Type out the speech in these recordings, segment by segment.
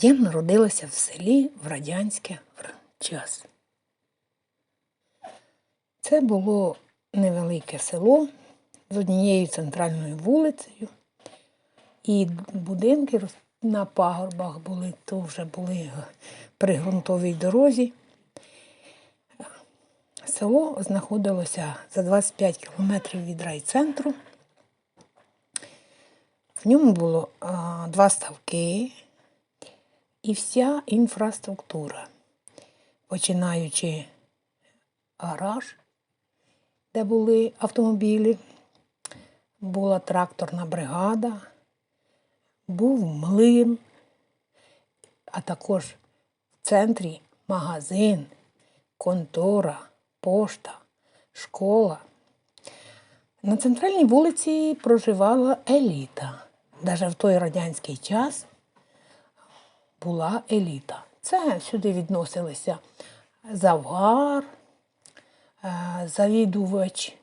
Я народилася в селі в радянський час. Це було невелике село з однією центральною вулицею, і будинки на пагорбах були, то вже були при ґрунтовій дорозі. Село знаходилося за 25 кілометрів від райцентру. В ньому було а, два ставки і вся інфраструктура, починаючи гараж, де були автомобілі, була тракторна бригада, був млин, а також в центрі магазин, контора, пошта, школа. На центральній вулиці проживала еліта. Навіть в той радянський час була еліта. Це сюди відносилися завгар, е, завідувач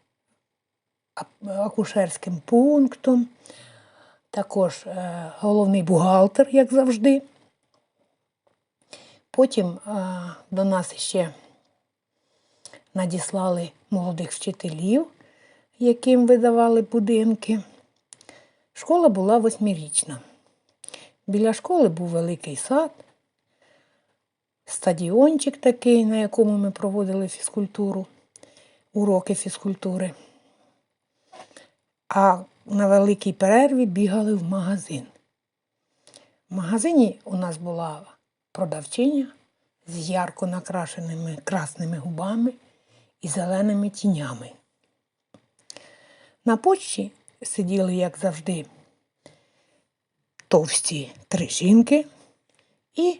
акушерським пунктом, також е, головний бухгалтер, як завжди. Потім е, до нас ще надіслали молодих вчителів, яким видавали будинки. Школа була восьмирічна. Біля школи був великий сад, стадіончик такий, на якому ми проводили фізкультуру, уроки фізкультури. А на великій перерві бігали в магазин. В магазині у нас була продавчиня з ярко накрашеними красними губами і зеленими тінями. На почті сиділи, як завжди, товсті три жінки і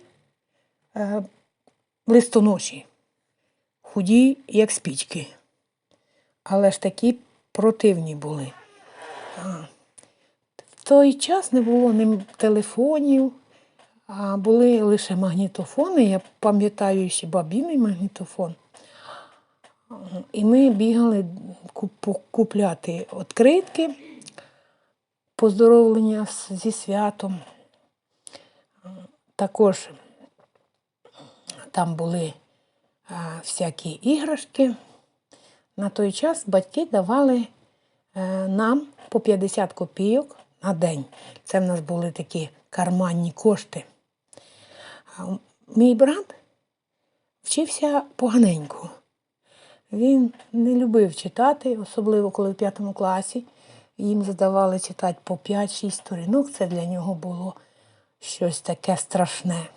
е, листоноші, худі, як спічки. Але ж такі противні були. А, В той час не було ні телефонів, а були лише магнітофони. Я пам'ятаю ще бабіний магнітофон. І ми бігали куп- купляти відкритки, поздоровлення зі святом. Також там були всякі іграшки. На той час батьки давали е, нам по 50 копійок на день. Це в нас були такі карманні кошти. Мій брат вчився поганенько. Він не любив читати, особливо коли в п'ятому класі їм задавали читати по 5-6 сторінок. Це для нього було щось таке страшне.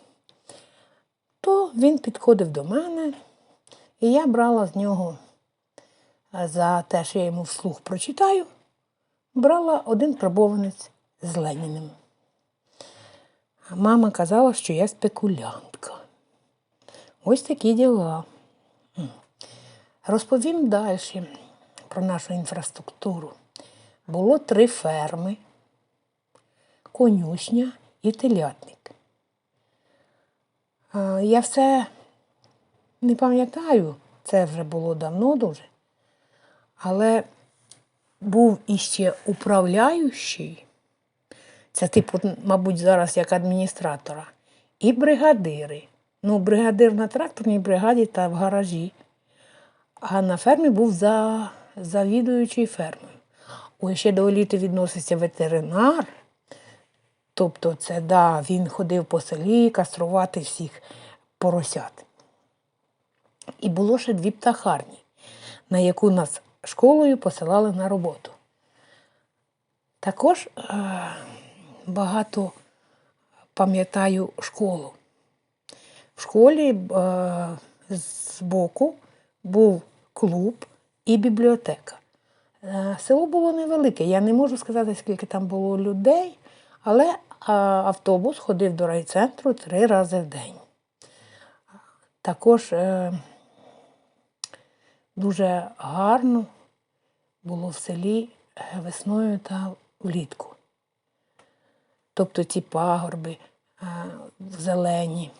То він підходив до мене, і я брала з нього е, за те, що я йому вслух прочитаю, брала один карбованець з Леніним. А мама казала, що я спекулянтка. Ось такі діла. Розповім далі про нашу інфраструктуру. Було три ферми, конюшня і телятник. Я все не пам'ятаю, це вже було давно дуже. Але був іще управляючий, це типу, мабуть, зараз як адміністратора, і бригадири. Ну, бригадир на тракторній бригаді та в гаражі. А на фермі був за, завідуючий фермою. Ой, ще до еліти відноситься ветеринар. Тобто, це да, він ходив по селі каструвати всіх поросят. І було ще дві птахарні, на яку нас школою посилали на роботу. Також е, багато пам'ятаю школу. В школі е, збоку був клуб і бібліотека. Е, Село було невелике. Я не можу сказати, скільки там було людей, але автобус ходив до райцентру три рази в день. Також е, дуже гарно було в селі е, весною та влітку. Тобто ці пагорби зелені.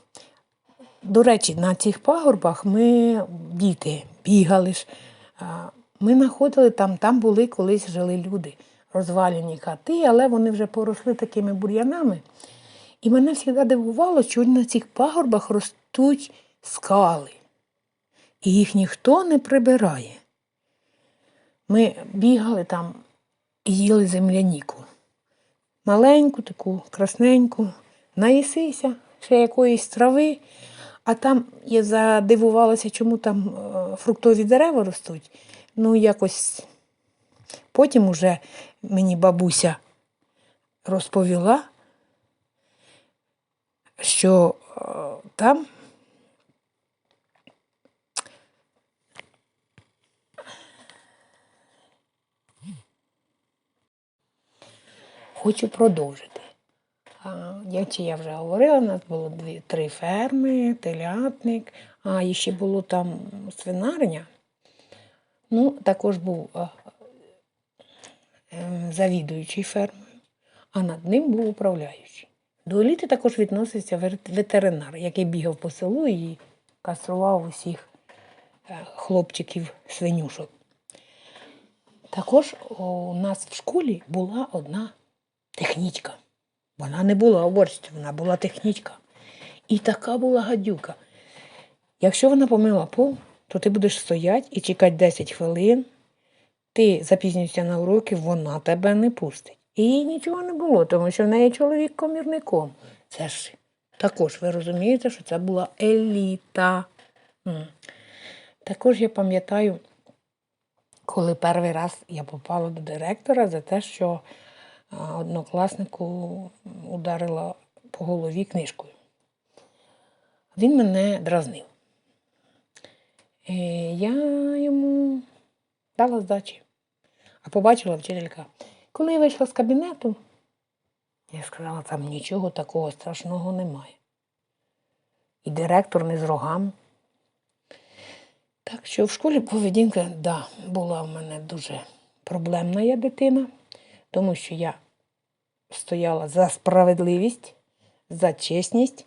До речі, на цих пагорбах ми, діти, бігали ж. Ми знаходили там, там були колись жили люди, розвалені хати, але вони вже поросли такими бур'янами. І мене завжди дивувало, що на цих пагорбах ростуть скали. І їх ніхто не прибирає. Ми бігали там і їли земляніку. Маленьку, таку красненьку, наїсися ще якоїсь трави, а там я задивувалася, чому там е, фруктові дерева ростуть. Ну, якось потім уже мені бабуся розповіла, що е, там хочу продовжити. Я, чи я вже говорила, у нас було дві, три ферми, телятник, а ще було там свинарня. Ну, також був ем, завідуючий фермою, а над ним був управляючий. До еліти також відноситься ветеринар, який бігав по селу і кастрував усіх е, хлопчиків свинюшок. Також у нас в школі була одна технічка. Вона не була уборщицею, вона була технічка. І така була гадюка. Якщо вона помила пол, то ти будеш стояти і чекати 10 хвилин. Ти запізнюєшся на уроки, вона тебе не пустить. І їй нічого не було, тому що в неї чоловік комірником. Це ж також ви розумієте, що це була еліта. Також я пам'ятаю, коли перший раз я попала до директора за те, що однокласнику ударила по голові книжкою. Він мене дразнив. Е, Я йому дала здачі. А побачила вчителька. Коли я вийшла з кабінету, я сказала, там нічого такого страшного немає. І директор не з рогами. Так що в школі поведінка, да, була в мене дуже проблемна я дитина, тому що я стояла за справедливість, за чесність.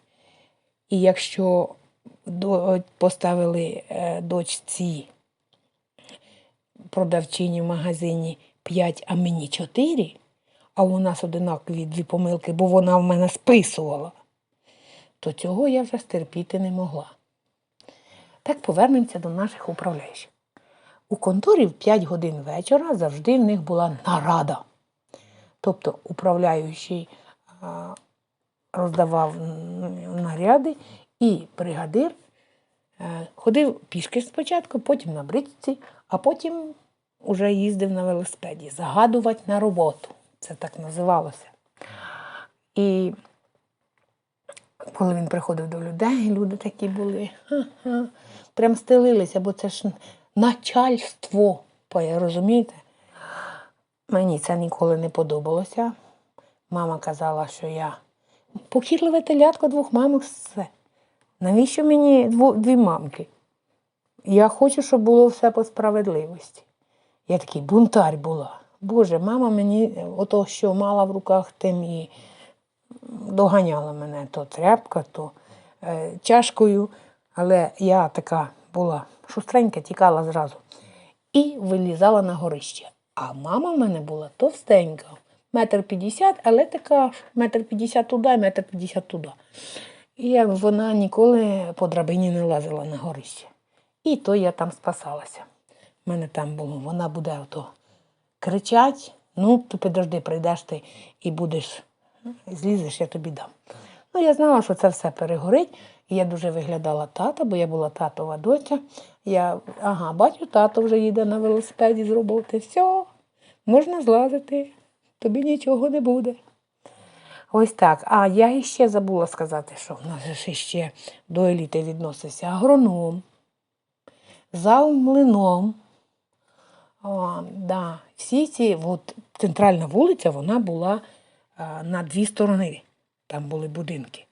І якщо поставили е, дочці продавчині в магазині 5, а мені 4, а у нас одинакові дві помилки, бо вона в мене списувала, то цього я вже стерпіти не могла. Так повернемося до наших управляючих. У конторі в 5 годин вечора завжди в них була нарада. Тобто управляючий роздавав наряди, і бригадир е, ходив пішки спочатку, потім на бричці, а потім уже їздив на велосипеді. Загадувати на роботу. Це так називалося. І коли він приходив до людей, люди такі були, ха-ха, прям стелилися, бо це ж начальство, розумієте? Мені це ніколи не подобалося. Мама казала, що я покірливе телятко двох мамок все. Навіщо мені дві мамки? Я хочу, щоб було все по справедливості. Я такий бунтарь була. Боже, мама мені ото, що мала в руках, тим і доганяла мене то тряпка, то е, чашкою. Але я така була шустренька, тікала зразу. І вилізала на горище. А мама в мене була товстенька, метр п'ятдесят, але така метр п'ятдесят туди, метр п'ятдесят туди. І вона ніколи по драбині не лазила на горище. І то я там спасалася. У мене там було, вона буде ото кричать, ну, ти підожди, прийдеш ти і будеш, злізеш, я тобі дам. Ну, я знала, що це все перегорить, і я дуже виглядала тата, бо я була татова доча. Я, ага, бачу, тато вже їде на велосипеді з роботи. Все, можна злазити, тобі нічого не буде. Ось так. А я іще забула сказати, що в нас ж іще до еліти відносився агроном, зал млином. О, да. Всі ці, от, центральна вулиця, вона була а, на дві сторони. Там були будинки.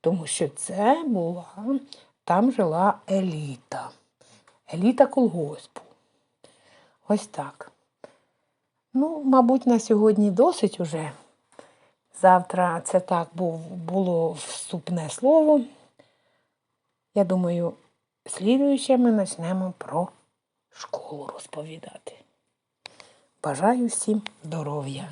Тому що це була, там жила еліта. Еліта колгоспу. Ось так. Ну, мабуть, на сьогодні досить уже. Завтра це так було вступне слово. Я думаю, слідуюче ми почнемо про школу розповідати. Бажаю всім здоров'я!